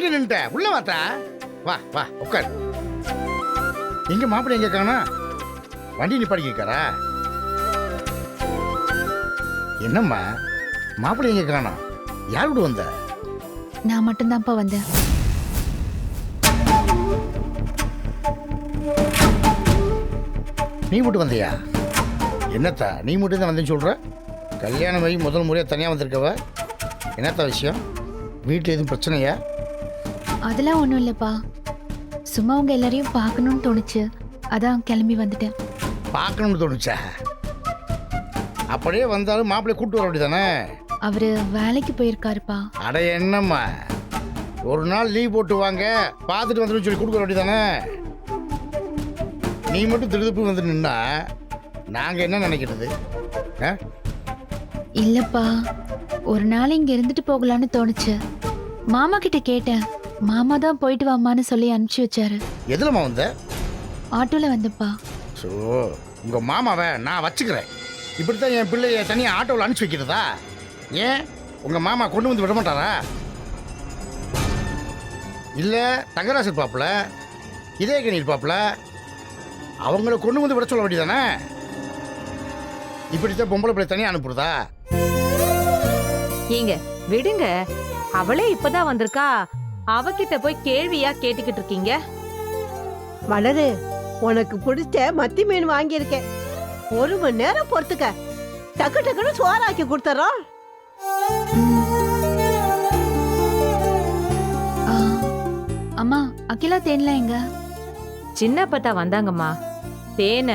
அங்கே நின்ட்ட உள்ள வாத்தா வா வா உட்கார் எங்க மாப்பிள்ளை எங்க காணா வண்டி நிப்பாடி கேட்காரா என்னம்மா? மாப்பிள்ளை எங்க காணா யார் கூட வந்த? நான் மட்டும்தான்ப்பா வந்தேன் நீ மட்டும் வந்தியா? என்னத்தா நீ மட்டும் தான் வந்தேன்னு சொல்ற? கல்யாணம் ஆகி முதல் முறையாக தனியாக வந்திருக்கவ? என்னத்தா விஷயம்? வீட்டில் எதுவும் பிரச்சனையா? அதெல்லாம் ஒன்றும் இல்லைப்பா. சும்மா உங்க எல்லாரையும் பார்க்கணும்னு தோணுச்சு. அதான் கிளம்பி வந்துட்டேன். பார்க்கணும்னு தோணுச்சா? அப்படியே வந்தாலும் மாப்பிள்ளை கூட்டு வர வேண்டியதானே? அவரு வேலைக்கு போயிருக்காருப்பா. அட என்னம்மா? ஒரு நாள் லீவ் போட்டு வாங்க. பார்த்துட்டு வந்துடும் சொல்லி கொடுக்க வேண்டியதானே? நீ மட்டும் திருதுப்பு வந்து நின்னா நாங்கள் என்ன நினைக்கிறது? இல்லப்பா. ஒரு நாள் இங்க இருந்துட்டு போகலான்னு தோணுச்சு. மாமா கிட்ட கேட்டேன். மாமா தான் போயிட்டு வாமான்னு சொல்லி அனுப்பிச்சு வச்சாரு. எதுலம்மா வந்த? ஆட்டோல வந்தப்பா. ஸோ உங்கள் மாமாவை நான் வச்சுக்கிறேன். இப்படித்தான் என் பிள்ளைய தனியாக ஆட்டோவில் அனுப்பிச்சி வைக்கிறதா? ஏன்? உங்கள் மாமா கொண்டு வந்து விட மாட்டாரா இல்லை தங்கராசு இருப்பாப்புல. இதயகனி இருப்பாப்புல. அவங்கள கொண்டு வந்து விட சொல்ல வேண்டியதானே? இப்படித்தான் பொம்பளை பிள்ளை தனியாக அனுப்புறதா? ஏங்க விடுங்க. அவளே இப்பதான் வந்திருக்கா? அவகிட்ட போய் கேள்வியா கேட்டுக்கிட்டு இருக்கீங்க? மலரு உனக்கு பிடிச்ச மத்தி மீன் வாங்கியிருக்கேன். ஒரு மணி நேரம் பொறுத்துக்க. டக்கு டக்குன்னு சோறாக்கி கொடுத்துறோம். அம்மா அகிலா தேன்லாம் எங்க? சின்ன பத்தா வந்தாங்கம்மா. தேனை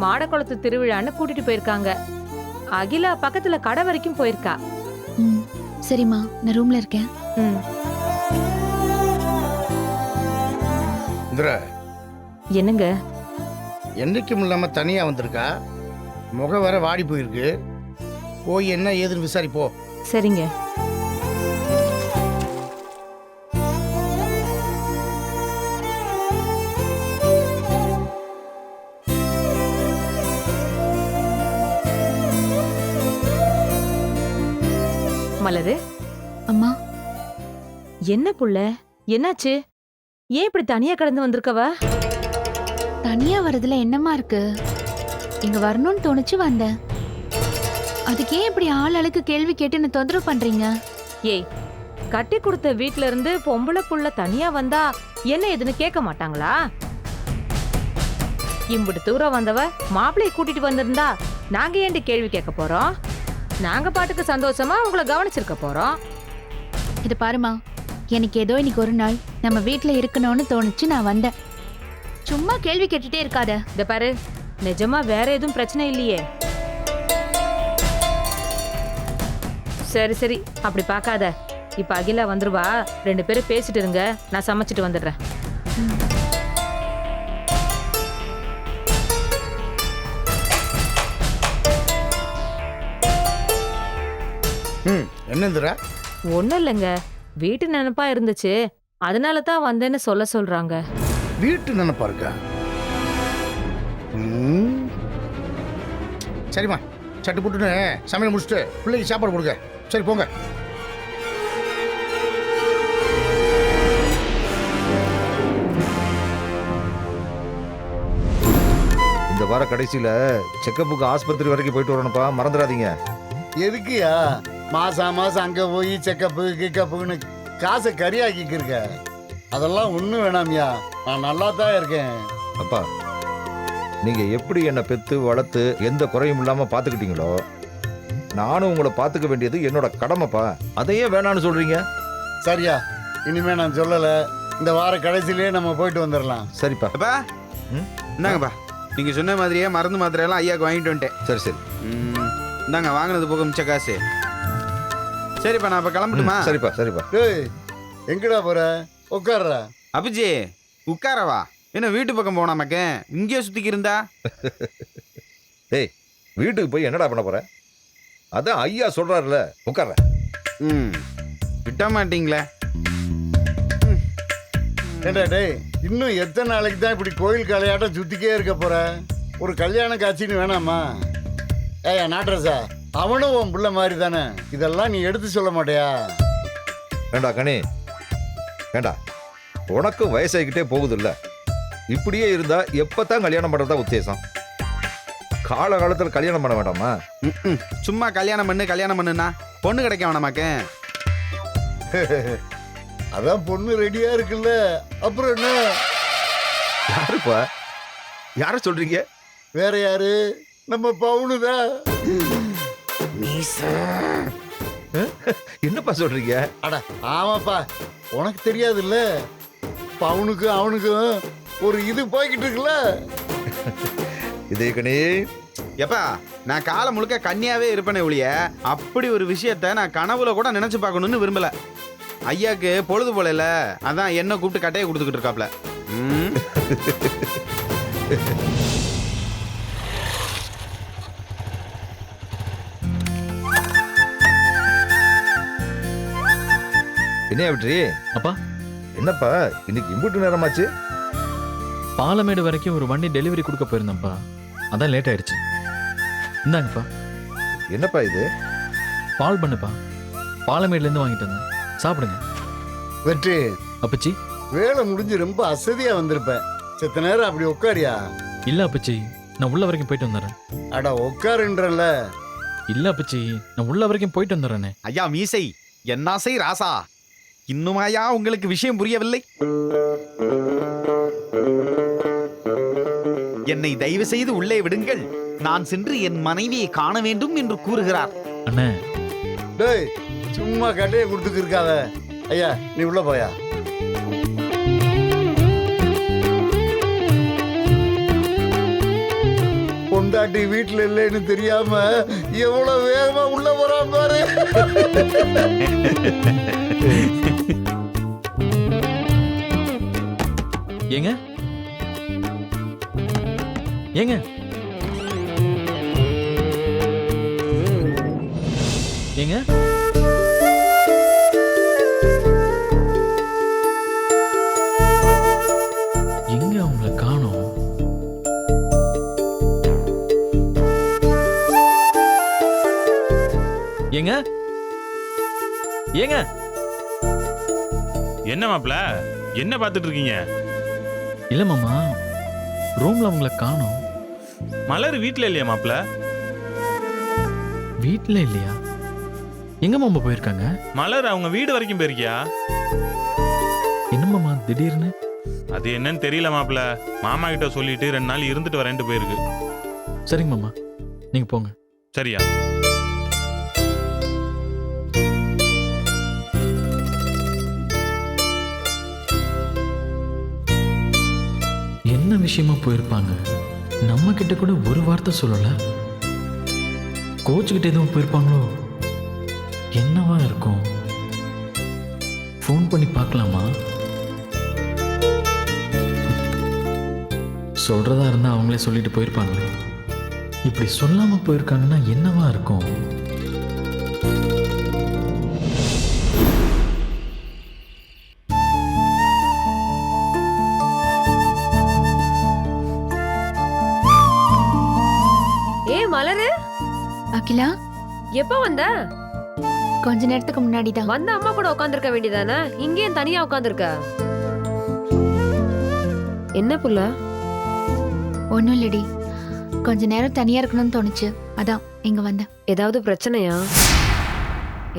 மாடக்குளத்து திருவிழான்னு கூட்டிட்டு போயிருக்காங்க. அகிலா பக்கத்துல கடை வரைக்கும் போயிருக்கா. சரிம்மா நான் ரூம்ல இருக்கேன். ம். இந்திர. என்னங்க? என்றைக்கும் இல்லாமல் தனியாக வந்திருக்கா? முகம் வேற வாடி போயிருக்கு. போய் என்ன ஏதுன்னு விசாரிப்போ. சரிங்க. என்ன புள்ள? என்னாச்சு? ஏன் இப்படி தனியா கடந்து வந்திருக்கவ? தனியா வரதுல என்னம்மா இருக்கு? இங்க வரணும்னு தோணுச்சு வந்தேன். அதுக்கு ஏன் இப்படி ஆள் அழுக்கு கேள்வி கேட்டு என்ன தொந்தரவு பண்றீங்க? ஏய் கட்டி கொடுத்த வீட்ல இருந்து பொம்பளை புள்ள தனியா வந்தா என்ன ஏதுன்னு கேட்க மாட்டாங்களா? இம்புட்டு தூரம் வந்தவ மாப்பிள்ளைய கூட்டிட்டு வந்திருந்தா நாங்க ஏன்டி கேள்வி கேட்க போறோம்? நாங்க பாட்டுக்கு சந்தோஷமா உங்களை கவனிச்சிருக்க போறோம்? இது பாருமா எனக்கு ஏதோ இன்னைக்கு ஒரு நாள் நம்ம வீட்ல இருக்கணும்னு தோணுச்சு நான் வந்தேன். சும்மா கேள்வி கேட்டுட்டே இருக்காத. இந்த பாரு நிஜமா வேற எதுவும் பிரச்சனை இல்லையே. சரி சரி அப்படி பார்க்காத. இப்ப அகிலா வந்துருவா ரெண்டு பேரும் பேசிட்டு இருங்க நான் சமைச்சிட்டு வந்துடுறேன். ம் என்ன ஒன்றும் இல்லைங்க. வீட்டு நினைப்பா இருந்துச்சு. அதனால தான் வந்தேன்னு சொல்ல சொல்றாங்க. வீட்டு நினைப்பா இருக்கா? ம். சரிம்மா. சட்டு புட்டுன்னு சமையல் முடிச்சுட்டு பிள்ளைக்கு சாப்பாடு கொடுங்க. சரி போங்க. இந்த வார கடைசியில செக்கப்புக்கு ஆஸ்பத்திரி வரைக்கும் போயிட்டு வரணும்ப்பா. மறந்துடாதீங்க. எதுக்குயா மாசம் மாசம் அங்க போய் செக்கப்பு கிக்கப்புன்னு காசை கரியாக்கிக்கு இருக்க அதெல்லாம் ஒன்றும் வேணாம்யா. நான் நல்லா தான் இருக்கேன். அப்பா நீங்க எப்படி என்னை பெத்து வளர்த்து எந்த குறையும் இல்லாம பாத்துக்கிட்டீங்களோ நானும் உங்களை பாத்துக்க வேண்டியது என்னோட கடமைப்பா. அதையே வேணான்னு சொல்றீங்க? சரியா இனிமே நான் சொல்லல. இந்த வார கடைசியிலேயே நம்ம போயிட்டு வந்துடலாம் சரிப்பா. அப்பா ம்? இந்தாங்கப்பா. நீங்க சொன்ன மாதிரியே மருந்து மாத்திரை எல்லாம் ஐயாக்கு வாங்கிட்டு வந்துட்டேன். சரி சரி. ம், இந்தாங்க வாங்கினது போக மிச்ச காசு. சரிப்பா நான் இப்ப கிளம்பட்டுமா? சரிப்பா சரிப்பா. டேய் எங்கடா போற? உட்கார்றா. அபிஜி உட்காரவா என்ன வீட்டு பக்கம் போனா மக்கேன் இங்கேயே சுத்திக்கி இருந்தா? டேய் வீட்டுக்கு போய் என்னடா பண்ண போற? அதான் ஐயா சொல்றாருல உட்கார்ற. ம் விட்ட மாட்டீங்களே. ஏண்டா டேய் இன்னும் எத்தனை நாளைக்கு தான் இப்படி கோயில் கலையாட்டம் சுத்திக்கே இருக்க போற? ஒரு கல்யாண காட்சின்னு வேணாமா? ஏயா நாட்ரஸா அவனும் உன் புள்ள மாதிரி தானே இதெல்லாம் நீ எடுத்து சொல்ல மாட்டியா? ஏண்டா கனி? ஏண்டா? உனக்கும் வயசாகிக்கிட்டே போகுதுல்ல. இப்படியே இருந்தா எப்பதான் கல்யாணம் பண்றதா உத்தேசம்? காலகாலத்தில் கல்யாணம் பண்ண வேண்டாமா? ம்ம். சும்மா கல்யாணம் பண்ணு கல்யாணம் பண்ணுனா பொண்ணு கிடைக்க வேணாமாக்கே? அதான் பொண்ணு ரெடியா இருக்குல்ல. அப்புறம் என்ன? யாருப்பா? யார சொல்றீங்க? வேற யாரு? நம்ம பவுனுதான் என்னப்பா சொல்றீங்க? அட ஆமாப்பா. உனக்கு தெரியாதுல்ல? பவுனுக்கும் அவனுக்கும் ஒரு இது போய்கிட்டு இருக்குல்ல? இதே கணே எப்பா நான் காலம் முழுக்க கன்னியாவே இருப்பேனே ஒழிய அப்படி ஒரு விஷயத்த நான் கனவுல கூட நினைச்சு பார்க்கணும்னு விரும்பல. ஐயாக்கு பொழுது போல அதான் என்ன கூப்பிட்டு கட்டையை கொடுத்துக்கிட்டு இருக்காப்ல. என்ன வெற்றி? அப்பா. என்னப்பா இன்னைக்கு இம்புட்டு நேரமாச்சு? பாலமேடு வரைக்கும் ஒரு வண்டி டெலிவரி கொடுக்க போயிருந்தேன்ப்பா. அதான் லேட் ஆயிடுச்சு. இந்தாங்கப்பா. என்னப்பா இது? பால் பண்ணுப்பா. பாலமேடுலேருந்து வாங்கிட்டு வந்தேன். சாப்பிடுங்க. வெற்றி அப்பச்சி. வேலை முடிஞ்சு ரொம்ப அசதியா வந்திருப்பேன் செத்த நேரம் அப்படி உட்காரியா இல்லை அப்பச்சி நான் உள்ள வரைக்கும் போயிட்டு வந்துடுறேன். அட உட்காருன்றல இல்லை அப்பச்சி நான் உள்ள வரைக்கும் போயிட்டு வந்துடுறேனே. ஐயா மீசை. என்னாசை ராசா? இன்னுமாயா உங்களுக்கு விஷயம் புரியவில்லை? என்னை தயவு செய்து உள்ளே விடுங்கள். நான் சென்று என் மனைவியை காண வேண்டும் என்று கூறுகிறார். அண்ணே. டேய் சும்மா கட்டையை கொடுத்துக்கு இருக்காத. ஐயா நீ உள்ள போயா? பொண்டாட்டி வீட்டுல இல்லைன்னு தெரியாம எவ்வளவு வேகமா உள்ள போறான் பாரு. ஏங்க? ஏங்க? ஏங்க? எங்க அவங்கள காணோம்? ஏங்க? ஏங்க? என்ன மாப்பிள? என்ன பார்த்துட்டு இருக்கீங்க? இல்ல மாமா ரூம்ல அவங்கள காணோம். மலர் வீட்ல இல்லையா மாப்ள வீட்ல இல்லையா? எங்க மாமா போயிருக்காங்க? மலர் அவங்க வீடு வரைக்கும் போயிருக்கியா? என்ன மாமா திடீர்னு? அது என்னன்னு தெரியல மாப்ள மாமா கிட்ட சொல்லிட்டு ரெண்டு நாள் இருந்துட்டு வரேன்ட்டு போயிருக்கு. சரிங்க மாமா நீங்க போங்க. சரியா? விஷயமா போயிருப்பாங்க. நம்ம கிட்ட கூட ஒரு வார்த்தை சொல்லல. கோச்சுக்கிட்ட எதுவும் போயிருப்பாங்களோ? என்னவா இருக்கும்? ஃபோன் பண்ணி பார்க்கலாமா? சொல்றதா இருந்தா அவங்களே சொல்லிட்டு போயிருப்பாங்களே. இப்படி சொல்லாம போயிருக்காங்கன்னா என்னவா இருக்கும்? ஏ மலரு? அகிலா? எப்ப வந்த? கொஞ்ச நேரத்துக்கு முன்னாடி தான் வந்த அம்மா கூட உட்காந்துருக்க வேண்டியதானே? இங்கேயும் தனியா உட்காந்துருக்க என்ன புள்ள? ஒன்றும் இல்லடி கொஞ்ச நேரம் தனியா இருக்கணும்னு தோணுச்சு. அதான் இங்க வந்தேன் ஏதாவது பிரச்சனையா?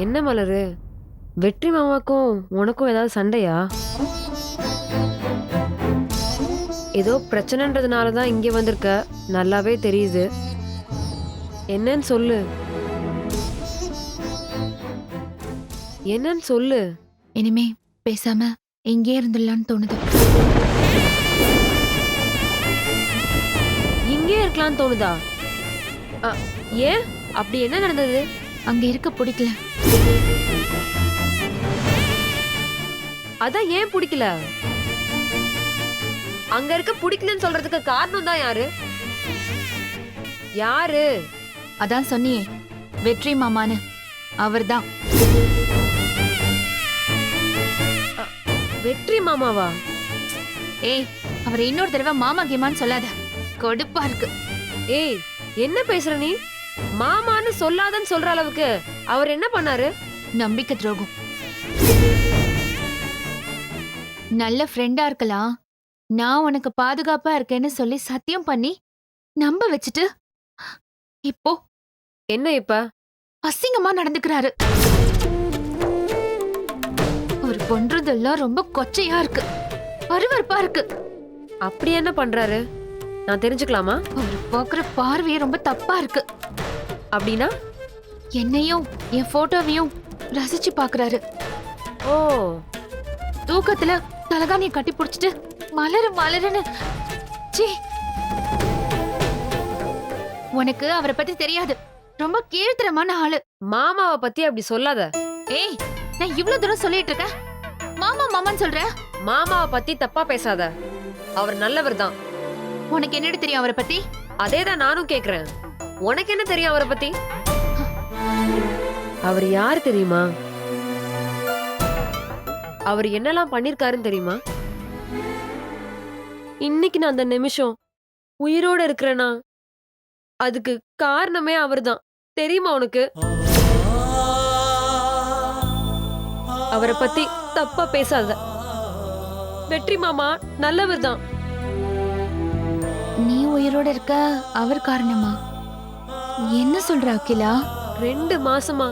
என்ன மலரு? வெற்றி மாமாக்கும் உனக்கும் ஏதாவது சண்டையா? ஏதோ பிரச்சனைன்றதுனால தான் இங்கே வந்திருக்க. நல்லாவே தெரியுது. என்னன்னு சொல்லு. என்னன்னு சொல்லு. இனிமே பேசாம இங்கே இருந்துடலான்னு தோணுது. இங்கே இருக்கலாம்னு தோணுதா? அ, ஏன்? அப்படி என்ன நடந்தது? அங்க இருக்க பிடிக்கல. அதான் ஏன் பிடிக்கல? அங்க இருக்க பிடிக்கலன்னு சொல்றதுக்கு காரணம் தான் யாரு? யாரு? அதான் சொன்னியே வெற்றி மாமான்னு. அவர்தான். வெற்றி மாமாவா? ஏய் அவர் இன்னொரு தடவை மாமா கேமான்னு சொல்லாத. கொடுப்பா இருக்கு. ஏய் என்ன பேசுற நீ? மாமான்னு சொல்லாதன்னு சொல்ற அளவுக்கு அவர் என்ன பண்ணாரு? நம்பிக்கை துரோகம். நல்ல ஃப்ரெண்டா இருக்கலாம். நான் உனக்கு பாதுகாப்பா இருக்கேன்னு சொல்லி சத்தியம் பண்ணி நம்ப வச்சுட்டு இப்போ என்ன இப்ப? அசிங்கமா நடந்துக்கிறாரு. அவர் பண்றதெல்லாம் ரொம்ப கொச்சையா இருக்கு. அருவருப்பா இருக்கு. அப்படி என்ன பண்றாரு? நான் தெரிஞ்சுக்கலாமா? அவர் பாக்குற பார்வையே ரொம்ப தப்பா இருக்கு. அப்படின்னா? என்னையும் என் போட்டோவையும் ரசிச்சு பாக்குறாரு ஓ. தூக்கத்துல தலகாணிய கட்டி புடிச்சிட்டு மலரு மலருன்னு. சீ உனக்கு அவரை பத்தி தெரியாது. ரொம்ப கீழ்த்தரமான ஆளு. மாமாவை பத்தி அப்படி சொல்லாத. ஏய் நான் இவ்வளவு தூரம் சொல்லிட்டு இருக்கேன். மாமா மாமான்னு சொல்ற? மாமாவை பத்தி தப்பா பேசாத. அவர் நல்லவர் தான். உனக்கு என்னடி தெரியும் அவரை பத்தி? அதே தான் நானும் கேக்குறேன். உனக்கு என்ன தெரியும் அவரை பத்தி? அவர் யார் தெரியுமா? அவர் என்னெல்லாம் பண்ணிருக்காருன்னு தெரியுமா? இன்னைக்கு நான் அந்த நிமிஷம் உயிரோட இருக்கிறேனா? அதுக்கு காரணமே அவர்தான். தெரியுமா உனக்கு? அவரை பத்தி தப்பா பேசாத. வெற்றி மாமா நல்லவர் தான். நீ உயிரோட இருக்க அவர் காரணமா? என்ன சொல்ற அகிலா? ரெண்டு மாசமா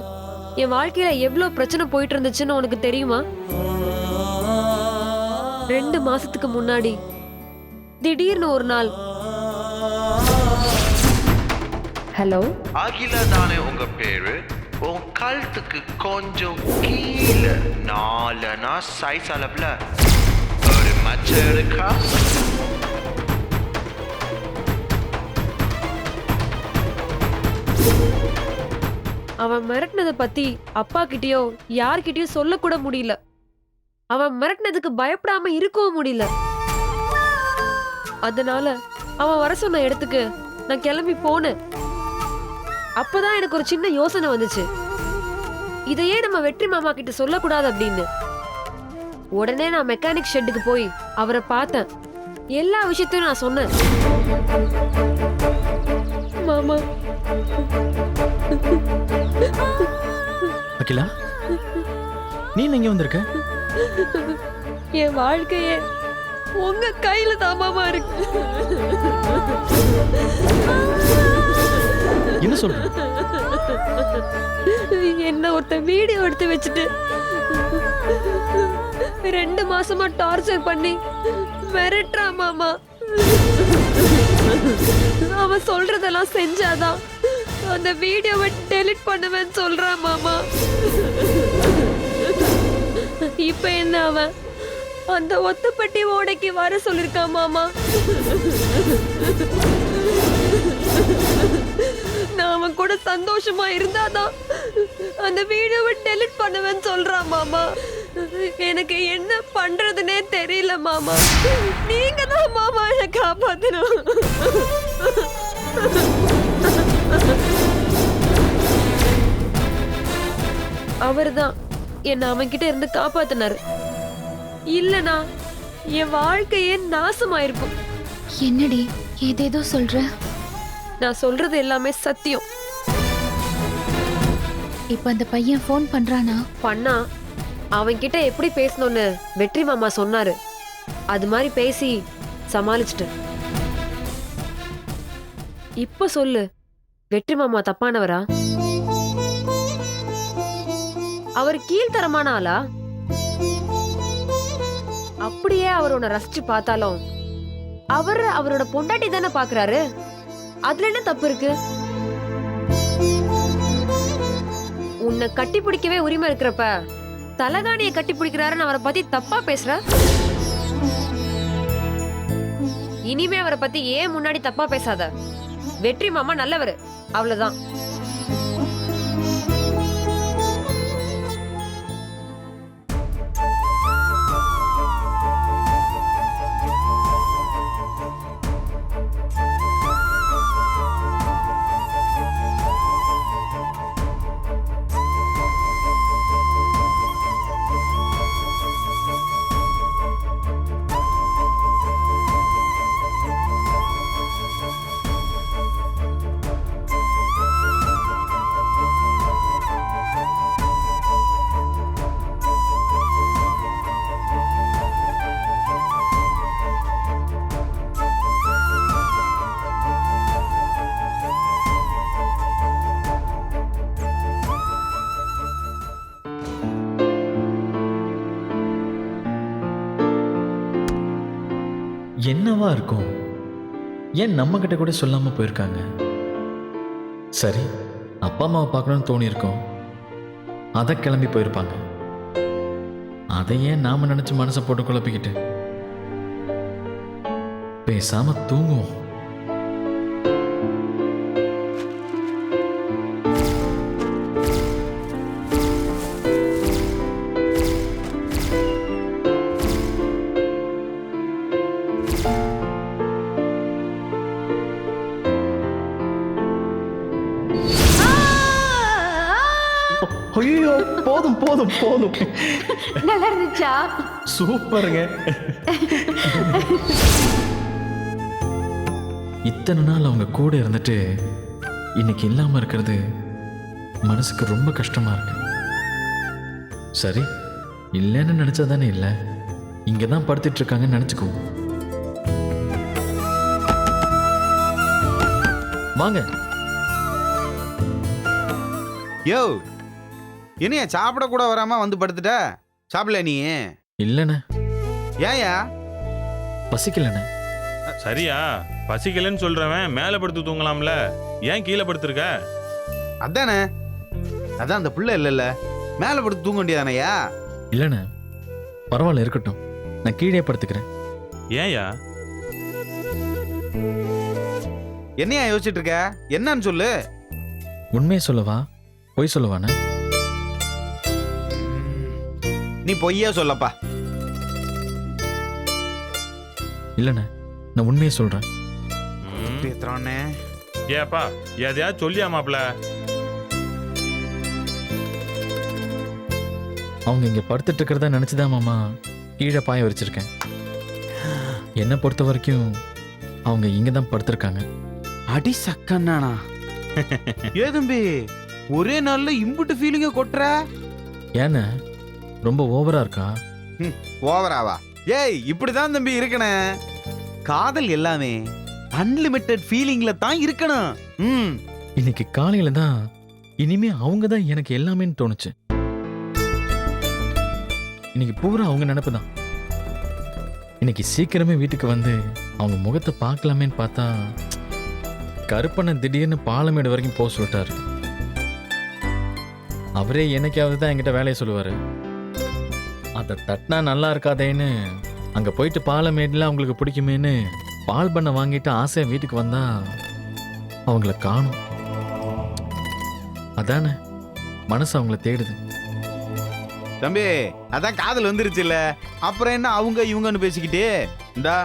என் வாழ்க்கையில எவ்வளவு பிரச்சனை போயிட்டு இருந்துச்சுன்னு உனக்கு தெரியுமா? ரெண்டு மாசத்துக்கு முன்னாடி திடீர்னு ஒரு நாள் ஹலோ. அகிலா தானே உங்க பேரு? உன் கழுத்துக்கு கொஞ்சம் கீழே நாலனா சைஸ் அளவுல ஒரு மச்சம் இருக்கா அவன் மிரட்டினதை பத்தி அப்பா கிட்டயோ யார்கிட்டயோ சொல்லக்கூட முடியல. அவன் மிரட்டினதுக்கு பயப்படாம இருக்கவும் முடியல. அதனால அவன் வர சொன்ன இடத்துக்கு நான் கிளம்பி போனேன். அப்பதான் எனக்கு ஒரு சின்ன யோசனை வந்துச்சு. இதையே நம்ம வெற்றி மாமா கிட்ட சொல்லக்கூடாது அப்படின்னு. உடனே நான் மெக்கானிக் ஷெட்டுக்கு போய் அவரை பார்த்தேன். எல்லா விஷயத்தையும் நான் சொன்னேன். மாமா. அகிலா நீ எங்க வந்திருக்க? என் வாழ்க்கையே உங்க கையில தான் மாமா இருக்கு. என்ன சொல்ற? என்ன ஒருத்த வீடியோ எடுத்து வச்சுட்டு ரெண்டு மாசமா டார்ச்சர் பண்ணி மிரட்டுறா மாமா. அவன் சொல்றதெல்லாம் செஞ்சாதான் அந்த வீடியோவை டெலிட் பண்ணுவேன்னு சொல்றான் மாமா. இப்ப என்ன அவன்? அந்த ஒத்தப்பட்டி ஓடைக்கு வர சொல்லிருக்கான் மாமா. அவன் கூட சந்தோஷமா இருந்தாதான் அந்த வீடியோவை டெலிட் பண்ணுவேன்னு சொல்றான் மாமா. எனக்கு என்ன பண்றதுனே தெரியல மாமா. நீங்க தான் மாமா என்னை காப்பாத்தணும். அவர்தான் என்ன அவன்கிட்ட இருந்து காப்பாத்தினாரு. இல்லனா என் வாழ்க்கையே நாசமாயிருக்கும். என்னடி ஏதேதோ சொல்ற? நான் சொல்றது எல்லாமே சத்தியம். இப்ப அந்த பையன் ஃபோன் பண்றானா? பண்ணா. அவன்கிட்ட எப்படி பேசணும்னு வெற்றி மாமா சொன்னாரு. அது மாதிரி பேசி சமாளிச்சிட்டேன் இப்ப சொல்லு வெற்றி மாமா தப்பானவரா? அவர் கீழ்த்தரமான ஆளா? அப்படியே அவர் உன்னை ரசிச்சு பார்த்தாலும் அவர் அவரோட பொண்டாட்டி தானே பாக்குறாரு? அதுல என்ன தப்பு இருக்கு? உன்னை கட்டி பிடிக்கவே உரிமை இருக்கிறப்ப தலகாணியை கட்டி பிடிக்கிறாருன்னு அவரை பத்தி தப்பா பேசுற? இனிமே அவரை பத்தி ஏன் முன்னாடி தப்பா பேசாத? வெற்றி மாமா நல்லவர். அவ்வளவுதான். ஏன் நம்ம கிட்ட கூட சொல்லாம போயிருக்காங்க? சரி அப்பா அம்மாவை பார்க்கணும்னு தோணியிருக்கோம். அதை கிளம்பி போயிருப்பாங்க. அதை ஏன் நாம நினைச்சு மனசை போட்டு குழப்பிக்கிட்டு? பேசாம தூங்குவோம். இருந்துச்சா சூப்பருங்க. இத்தனை நாள் அவங்க கூட இருந்துட்டு இன்னைக்கு இல்லாம இருக்கிறது மனசுக்கு ரொம்ப கஷ்டமா இருக்கு. சரி இல்லைன்னு நினைச்சா தானே இல்லை? இங்க தான் படுத்துட்டு இருக்காங்கன்னு நினைச்சுக்குவோம் வாங்க. யோ என்னையா சாப்பிட கூட வராம வந்து படுத்துட்ட? சாப்பிடல நீ? இல்லைண்ணே. ஏயா பசிக்கலண்ணே. சரியா. பசிக்கலன்னு சொல்றவன் மேலே படுத்து தூங்கலாம்ல. ஏன் கீழே படுத்திருக்க? அதானே. அதான் அந்த புள்ள இல்லைல்ல. மேலே படுத்து தூங்க வேண்டியதானயா? இல்லைண்ணே. பரவாயில்ல இருக்கட்டும். நான் கீழே படுத்துக்கிறேன். ஏன்யா? என்னையா யோசிச்சுட்டு இருக்க? என்னன்னு சொல்லு. உண்மையை சொல்லவா? பொய் சொல்லவாண்ணே நீ பொய்யா சொல்லப்பா. இல்லைண்ணே நான் உண்மையை சொல்கிறேன் ம். பேத்துறானே ஏப்பா எதையாவது சொல்லியா மாப்ள அவங்க இங்கே படுத்துட்டு இருக்கிறதா நினச்சிதான் மாமா கீழே பாய வச்சிருக்கேன். என்னை பொறுத்த வரைக்கும் அவங்க இங்கே தான் படுத்திருக்காங்க. அடி சக்கண்ணானா. ஏ தம்பி ஒரே நாள்ல இம்புட்டு ஃபீலிங்க கொட்டுற? ஏண்ணே ரொம்ப ஓவரா இருக்கா? ஓவராவா? ஏய் இப்படிதான் தம்பி இருக்கணே. காதல் எல்லாமே அன்லிமிட்டெட் ஃபீலிங்ல தான் இருக்கணும். ம் இன்னைக்கு காலையில தான் இனிமே அவங்க தான் எனக்கு எல்லாமேன்னு தோணுச்சு. இன்னைக்கு பூரா அவங்க நினப்பு தான். இன்னைக்கு சீக்கிரமே வீட்டுக்கு வந்து அவங்க முகத்தை பார்க்கலாமேன்னு பார்த்தா கருப்பனை திடீர்னு பாலமேடு வரைக்கும் போக சொல்லிட்டாரு. அவரே என்னைக்காவது தான் என்கிட்ட வேலையை சொல்லுவாரு. அதை தட்டினா நல்லா இருக்காதேன்னு. அங்க போயிட்டு பாலமேடுல அவங்களுக்கு பிடிக்குமேன்னு பால் பண்ண வாங்கிட்டு ஆசையா வீட்டுக்கு வந்தா அவங்கள காணும். அதானே? மனசு அவங்கள தேடுது. தம்பி அதான் காதல் வந்துருச்சுல்ல. அப்புறம் என்ன அவங்க இவங்கன்னு பேசிக்கிட்டு? இந்தா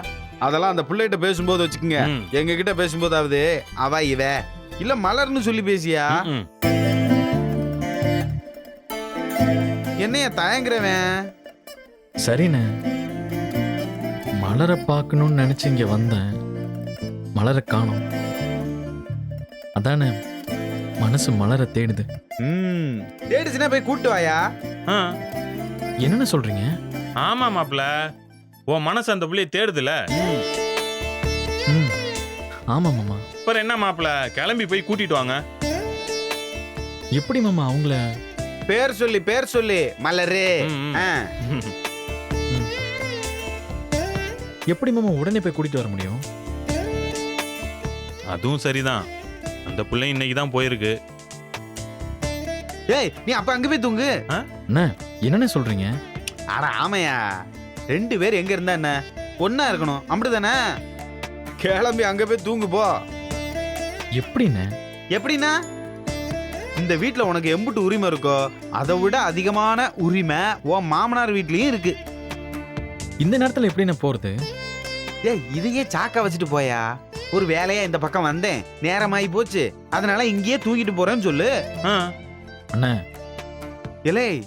அதெல்லாம் அந்த பிள்ளைகிட்ட பேசும்போது வச்சுக்கோங்க. எங்க கிட்ட பேசும்போதாவது அவ இவ. இல்ல மலர்னு சொல்லி பேசியா. என்னைய தயங்குறவன். சரிண்ணே. மலரை பார்க்கணும்னு நினைச்சு இங்க வந்தேன். மலரை காணோம். அதானே மனசு மலரை தேடுது. ம் தேடிச்சுன்னா போய் கூட்டு வாயா. ஆ, என்னென்ன சொல்றீங்க? ஆமா மாப்ள உன் மனசு அந்த புள்ளைய தேடுதுல. ம் ஆமா மாமா. அப்புறம் என்ன மாப்ள கிளம்பி போய் கூட்டிட்டு வாங்க. எப்படி மாமா அவங்கள? பேர் சொல்லி பேர் சொல்லி மலரு. ம், ம். ஆ. எப்படி மாமா உடனே போய் கூட்டிட்டு வர முடியும்? அதுவும் சரிதான். அந்த புள்ளை இன்னைக்கு தான் போயிருக்கு. ஏய் நீ அப்ப அங்க போய் தூங்கு. அண்ணா என்னென்ன சொல்றீங்க? அட ஆமையா ரெண்டு பேர் எங்க இருந்தா என்ன? ஒன்னா இருக்கணும் அப்படிதானே? கிளம்பி அங்க போய் தூங்கு போ. எப்படிண்ணே எப்படின்னா இந்த வீட்ல உனக்கு எம்புட்டு உரிமை இருக்கோ அதை விட அதிகமான உரிமை உன் மாமனார் வீட்லயும் இருக்கு. இந்த நேரத்துல எப்படி நான் போறது? ஏய் இதையே சாக்கா வச்சுட்டு போயா? ஒரு வேலையா இந்த பக்கம் வந்தேன். நேரமாயி போச்சு. அதனால இங்கேயே தூங்கிட்டு போறேன்னு சொல்லு. ஆ, அண்ணா. இலே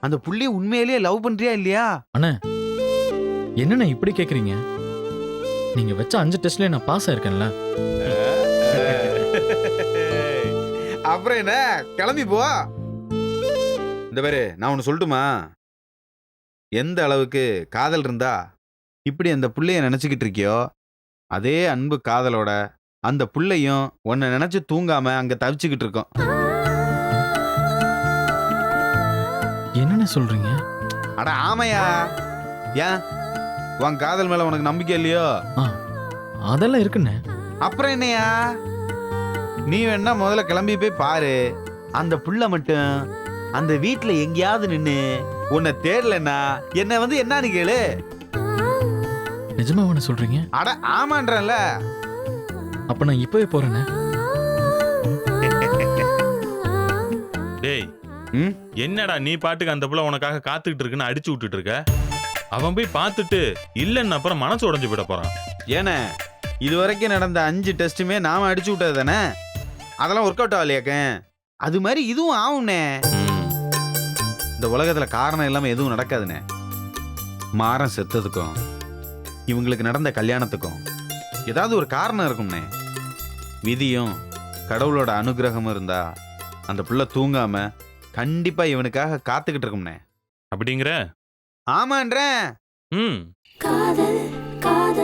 அந்த புள்ளிய உண்மையிலேயே லவ் பண்றியா இல்லையா? அண்ணா என்னண்ணா இப்படி கேக்குறீங்க? நீங்க வச்ச அஞ்சு டெஸ்ட்ல நான் பாஸ் ஆயிருக்கேன்ல. அப்புறம் என்ன? கிளம்பி போ. இந்த பாரு நான் ஒன்று சொல்லட்டுமா? எந்த அளவுக்கு காதல் இருந்தா இப்படி அந்த புள்ளைய நினச்சிக்கிட்டு இருக்கியோ அதே அன்பு காதலோட அந்த புள்ளையும் உன்னை நினைச்சு தூங்காம அங்க தவிச்சுக்கிட்டு இருக்கோம். என்னென்ன சொல்றீங்க? அட ஆமையா! ஏன்? உன் காதல் மேல உனக்கு நம்பிக்கை இல்லையோ? ஆ அதெல்லாம் இருக்குண்ணே. அப்புறம் என்னையா? நீ வேணா முதல்ல கிளம்பி போய் பாரு. அந்த புள்ள மட்டும் அந்த வீட்ல எங்கேயாவது நின்னு உன்னை தேடலன்னா என்ன வந்து என்னன்னு கேளு. நிஜமா ஒன்று சொல்றீங்க? அட ஆமான்றல அப்போ நான் இப்போவே போறேண்ணே டேய் ம்? என்னடா நீ பாட்டுக்கு அந்த புள்ள உனக்காக காத்துக்கிட்டு இருக்குன்னு அடிச்சு விட்டுட்டு இருக்க? அவன் போய் பார்த்துட்டு இல்லைன்னு அப்புறம் மனசு உடைஞ்சு விட போறான். ஏனே இது வரைக்கும் நடந்த அஞ்சு டெஸ்ட்டுமே நாம அடிச்சு விட்டது தானே? அதெல்லாம் ஒர்க் அவுட் ஆகலையாக்க அது மாதிரி இதுவும் ஆகும்னே. இந்த உலகத்துல காரணம் இல்லாம எதுவும் நடக்காதுண்ணே. மாறன் செத்ததுக்கும் இவங்களுக்கு நடந்த கல்யாணத்துக்கும் ஏதாவது ஒரு காரணம் இருக்கும்னே விதியும் கடவுளோட அனுகிரகமும் இருந்தா அந்த புள்ள தூங்காம கண்டிப்பா இவனுக்காக காத்துக்கிட்டு இருக்கும்னே அப்படிங்கிற? ஆமான்றேன் ம். காதல் காதல்.